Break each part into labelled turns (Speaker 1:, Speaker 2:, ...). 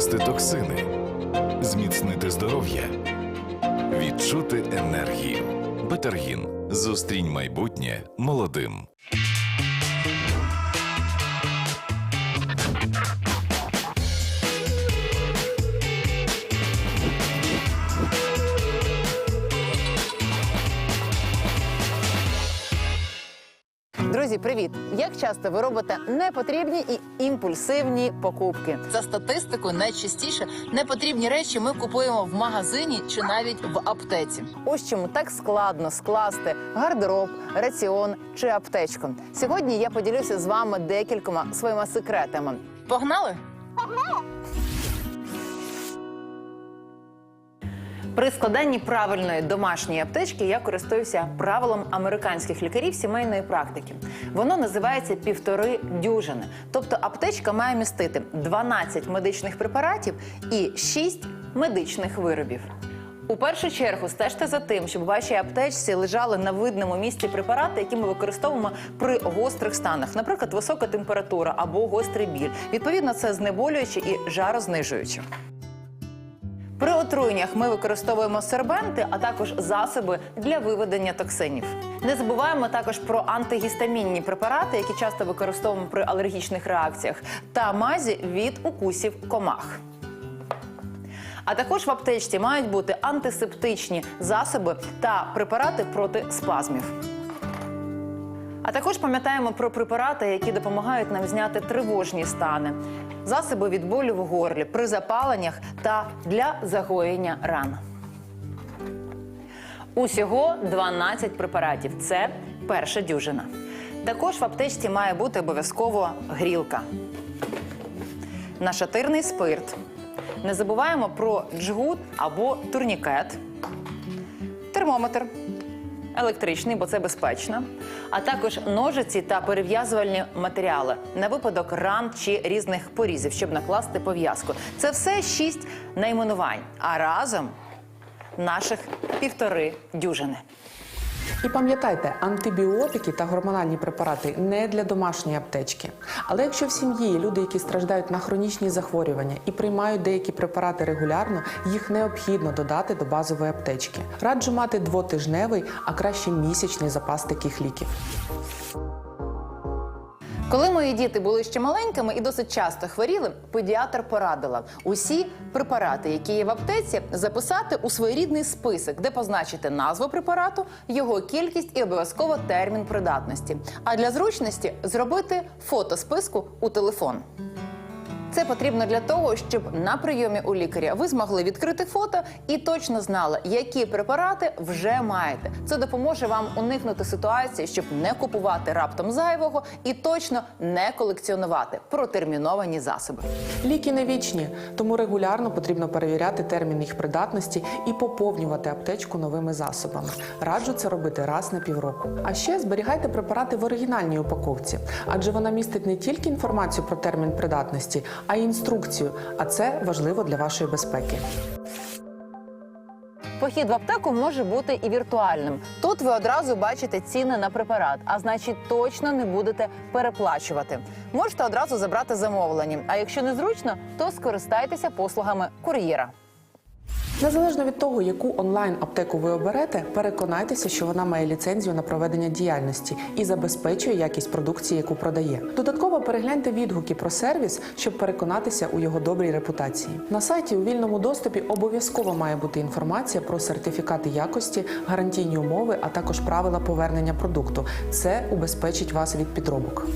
Speaker 1: вивести токсини, зміцнити здоров'я, відчути енергію. Бетергін. Зустрінь майбутнє молодим.
Speaker 2: Друзі, привіт! Як часто ви робите непотрібні і імпульсивні покупки?
Speaker 3: За статистикою, найчастіше непотрібні речі ми купуємо в магазині чи навіть в аптеці.
Speaker 2: Ось чому так складно скласти гардероб, раціон чи аптечку. Сьогодні я поділюся з вами декількома своїми секретами.
Speaker 3: Погнали?
Speaker 2: При складанні правильної домашньої аптечки я користуюся правилом американських лікарів сімейної практики. Воно називається півтори дюжини. Тобто аптечка має містити 12 медичних препаратів і 6 медичних виробів. У першу чергу стежте за тим, щоб у вашій аптечці лежали на видному місці препарати, які ми використовуємо при гострих станах, наприклад, висока температура або гострий біль. Відповідно, це знеболююче і жарознижуюче. При отруєннях ми використовуємо сербенти, а також засоби для виведення токсинів. Не забуваємо також про антигістамінні препарати, які часто використовуємо при алергічних реакціях, та мазі від укусів комах. А також в аптечці мають бути антисептичні засоби та препарати проти спазмів. А також пам'ятаємо про препарати, які допомагають нам зняти тривожні стани, засоби від болю в горлі, при запаленнях та для загоєння ран. Усього 12 препаратів. Це перша дюжина. Також в аптечці має бути обов'язково грілка, нашатирний спирт. Не забуваємо про джгут або турнікет, термометр електричний, бо це безпечно, а також ножиці та перев'язувальні матеріали на випадок ран чи різних порізів, щоб накласти пов'язку. Це все шість найменувань, а разом наших півтори дюжини.
Speaker 4: І пам'ятайте, антибіотики та гормональні препарати не для домашньої аптечки. Але якщо в сім'ї люди, які страждають на хронічні захворювання і приймають деякі препарати регулярно, їх необхідно додати до базової аптечки. Раджу мати двотижневий, а краще місячний запас таких ліків.
Speaker 2: Коли мої діти були ще маленькими і досить часто хворіли, педіатр порадила усі препарати, які є в аптеці, записати у своєрідний список, де позначити назву препарату, його кількість і обов'язково термін придатності. А для зручності зробити фото списку у телефон. Це потрібно для того, щоб на прийомі у лікаря ви змогли відкрити фото і точно знали, які препарати вже маєте. Це допоможе вам уникнути ситуації, щоб не купувати раптом зайвого і точно не колекціонувати протерміновані засоби.
Speaker 4: Ліки не вічні, тому регулярно потрібно перевіряти термін їх придатності і поповнювати аптечку новими засобами. Раджу це робити раз на півроку. А ще зберігайте препарати в оригінальній упаковці, адже вона містить не тільки інформацію про термін придатності, а й інструкцію. А це важливо для вашої безпеки.
Speaker 2: Похід в аптеку може бути і віртуальним. Тут ви одразу бачите ціни на препарат, а значить точно не будете переплачувати. Можете одразу забрати замовлення. А якщо незручно, то скористайтеся послугами кур'єра.
Speaker 4: Незалежно від того, яку онлайн аптеку ви оберете, переконайтеся, що вона має ліцензію на проведення діяльності і забезпечує якість продукції, яку продає. Додатково перегляньте відгуки про сервіс, щоб переконатися у його добрій репутації. На сайті у вільному доступі обов'язково має бути інформація про сертифікати якості, гарантійні умови, а також правила повернення продукту. Це убезпечить вас від підробок.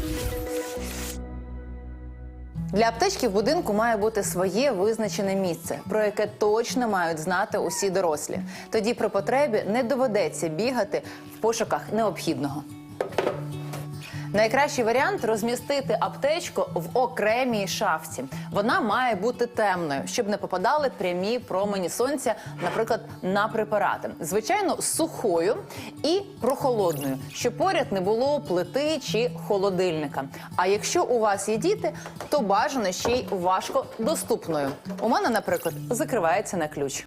Speaker 2: Для аптечки в будинку має бути своє визначене місце, про яке точно мають знати усі дорослі. Тоді при потребі не доведеться бігати в пошуках необхідного. Найкращий варіант розмістити аптечку в окремій шафці. Вона має бути темною, щоб не попадали прямі промені сонця, наприклад, на препарати. Звичайно, сухою і прохолодною, щоб поряд не було плити чи холодильника. А якщо у вас є діти, то бажано ще й важко доступною. У мене, наприклад, закривається на ключ.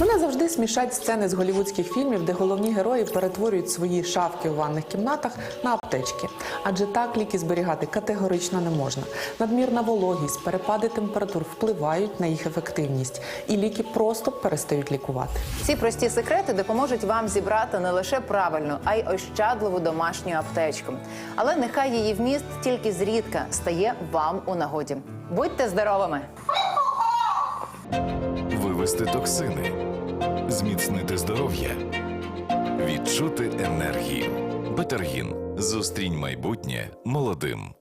Speaker 4: Мене завжди смішать сцени з голівудських фільмів, де головні герої перетворюють свої шафки у ванних кімнатах на аптечки. Адже так ліки зберігати категорично не можна. Надмірна вологість, перепади температур впливають на їх ефективність, і ліки просто перестають лікувати.
Speaker 2: Ці прості секрети допоможуть вам зібрати не лише правильну, а й ощадливу домашню аптечку. Але нехай її вміст тільки зрідка стає вам у нагоді. Будьте здоровими!
Speaker 1: Вивести токсини, зміцнити здоров'я, відчути енергію. Бетергін. Зустрінь майбутнє молодим.